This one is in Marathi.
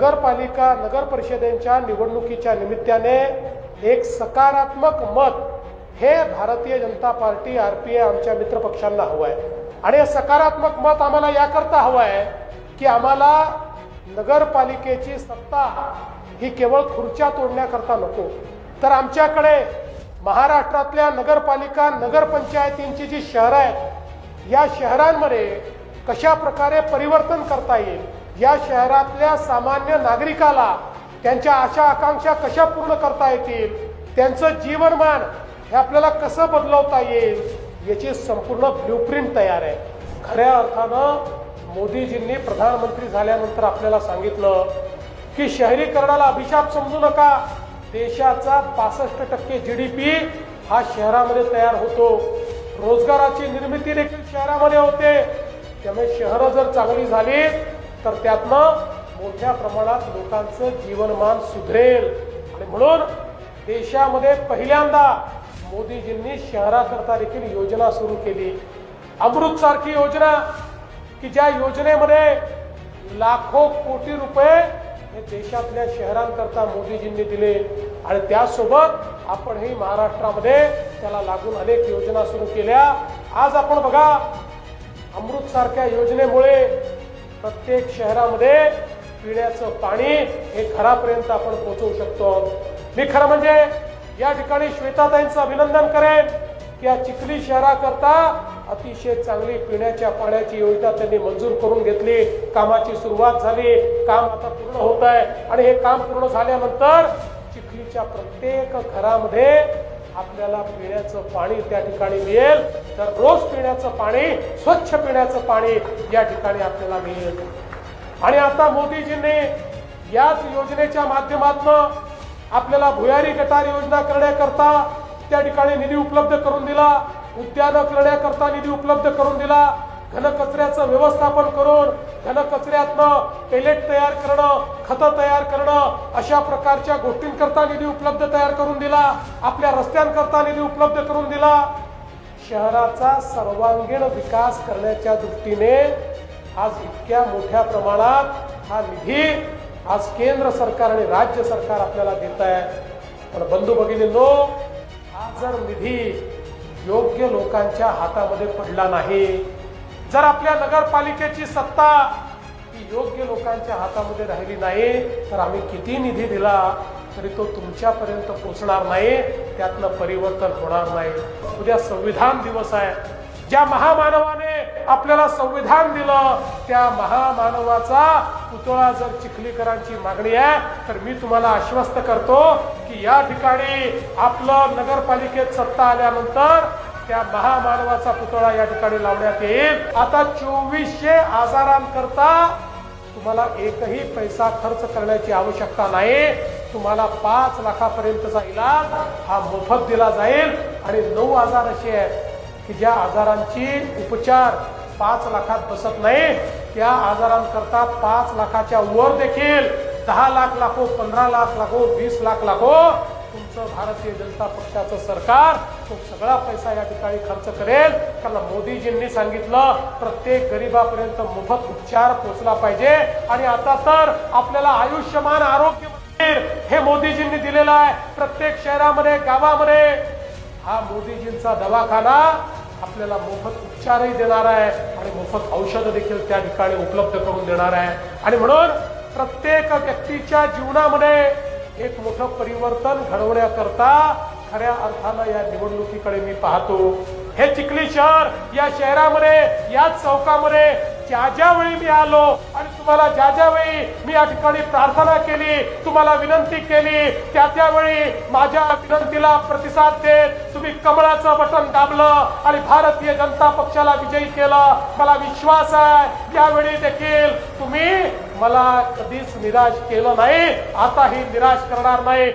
नगरपालिका नगर परिषदेच्या निवडणुकीच्या निमित्ताने एक सकारात्मक मत हे Bharatiya Janata Party R P I आमच्या मित्रपक्षांना हवं आहे आणि हे सकारात्मक मत आम्हाला याकरता हवं आहे की आम्हाला नगरपालिकेची सत्ता ही केवळ खुर्च्या तोडण्याकरता नको. तर आमच्याकडे महाराष्ट्रातल्या नगरपालिका नगरपंचायतींची जी शहरं आहेत या शहरांमध्ये कशा प्रकारे परिवर्तन करता येईल? या शहरातल्या सामान्य नागरिकाला त्यांच्या आशा आकांक्षा कशा पूर्ण करता येतील त्यांचं जीवनमान हे आपल्याला कसं बदलवता येईल याची संपूर्ण ब्ल्यूप्रिंट तयार आहे. खऱ्या अर्थानं मोदीजींनी प्रधानमंत्री झाल्यानंतर आपल्याला सांगितलं की शहरीकरणाला अभिशाप समजू नका. देशाचा पासष्ट टक्के जी डी पी हा शहरामध्ये तयार होतो. रोजगाराची निर्मिती देखील शहरामध्ये होते. त्यामुळे शहरं जर चांगली झाली तर त्यातनं मोठ्या प्रमाणात लोकांचं जीवनमान सुधरेल. आणि म्हणून देशामध्ये पहिल्यांदा मोदीजींनी शहराकरता देखील योजना सुरू केली. अमृत सारखी योजना की ज्या योजनेमध्ये लाखो कोटी रुपये हे देशातल्या शहरांकरता मोदीजींनी दिले. आणि त्यासोबत आपणही महाराष्ट्रामध्ये त्याला लागून अनेक योजना सुरू केल्या. आज आपण बघा अमृत सारख्या योजनेमुळे प्रत्येक शहरामध्ये पिण्याचं पाणी हे घरापर्यंत आपण पोहोचवू शकतो. मी खरं म्हणजे या ठिकाणी श्वेताताईंचं अभिनंदन करेन की या चिखली शहराकरता अतिशय चांगली पिण्याच्या पाण्याची योजना त्यांनी मंजूर करून घेतली. कामाची सुरुवात झाली. काम आता पूर्ण होत आहे आणि हे काम पूर्ण झाल्यानंतर चिखलीच्या प्रत्येक घरामध्ये आपल्याला पिण्याचं पाणी त्या ठिकाणी मिळेल. तर रोज पिण्याचं पाणी स्वच्छ पिण्याचं पाणी या ठिकाणी आपल्याला मिळेल. आणि आता मोदीजींनी याच योजनेच्या माध्यमातून आपल्याला भुयारी गटार योजना करण्याकरता त्या ठिकाणी निधी उपलब्ध करून दिला. उद्यानं करण्याकरता निधी उपलब्ध करून दिला. घनकचऱ्याचं व्यवस्थापन करून घनकचऱ्यातनं पेलेट तयार करणं खतं तयार करणं अशा प्रकारच्या गोष्टींकरता निधी उपलब्ध तयार करून दिला आपल्या रस्त्यांकरता निधी उपलब्ध करून दिला. शहराचा सर्वांगीण विकास करण्याच्या दृष्टीने आज इतक्या मोठ्या प्रमाणात हा निधी आज केंद्र सरकार आणि राज्य सरकार आपल्याला देत आहे. पण बंधू भगिनींनो हा जर निधी योग्य लोकांच्या हातामध्ये पडला नाही जर आपल्या नगरपालिकेची सत्ता ही योग्य लोकांच्या हातामध्ये राहिली नाही तर आम्ही किती निधी दिला तरी तो तुमच्यापर्यंत पोहोचणार नाही त्यातलं परिवर्तन होणार नाही. उद्या संविधान दिवस आहे. ज्या महामानवाने आपल्याला संविधान दिलं त्या महामानवाचा पुतळा जर चिखलीकरांची मागणी आहे तर मी तुम्हाला आश्वस्त करतो की या ठिकाणी आपलं नगरपालिकेत सत्ता आल्यानंतर त्या महामानवाचा पुतळा या ठिकाणी लावण्यात येईल. आता चोवीसशे आजारांकरता तुम्हाला एकही पैसा खर्च करण्याची आवश्यकता नाही. तुम्हाला पाच लाखापर्यंतचा इलाज हा मोफत दिला जाईल. आणि नऊ आजार असे आहेत की ज्या आजारांची उपचार पाच लाखात बसत नाही. त्या आजारांकरता पाच लाखाच्या वर देखील दहा लाख लाखो पंधरा लाख लाखो वीस लाख लाखो भारतीय जनता पक्षाचं सरकार तो सगळा पैसा या ठिकाणी खर्च करेल. कारण मोदीजींनी सांगितलं प्रत्येक गरीबापर्यंत मोफत उपचार पोहोचला पाहिजे. आणि आता तर आपल्याला आयुष्यमान आरोग्य मंदिर हे मोदीजींनी दिलेलं आहे. प्रत्येक शहरामध्ये गावामध्ये हा मोदीजींचा दवाखाना आपल्याला मोफत उपचारही देणार आहे आणि मोफत औषधं देखील त्या ठिकाणी उपलब्ध करून देणार आहे. आणि म्हणून प्रत्येक व्यक्तीच्या जीवनामध्ये एक मोठं परिवर्तन घडवण्याकरता खऱ्या अर्थानं या निवडणुकीकडे मी पाहतो. हे चिखली शहर या शहरामध्ये याच चौकामध्ये ज्या ज्या वेळी मी आलो आणि तुम्हाला ज्या ज्यावेळी मी या ठिकाणी प्रार्थना केली तुम्हाला विनंती केली त्या त्यावेळी माझ्या विनंतीला प्रतिसाद देत तुम्ही कमळाचं बटन दाबलं आणि भारतीय जनता पक्षाला विजयी केलं. मला विश्वास आहे यावेळी देखील तुम्ही मला कधीच निराश केलं नाही आताही निराश करणार नाही.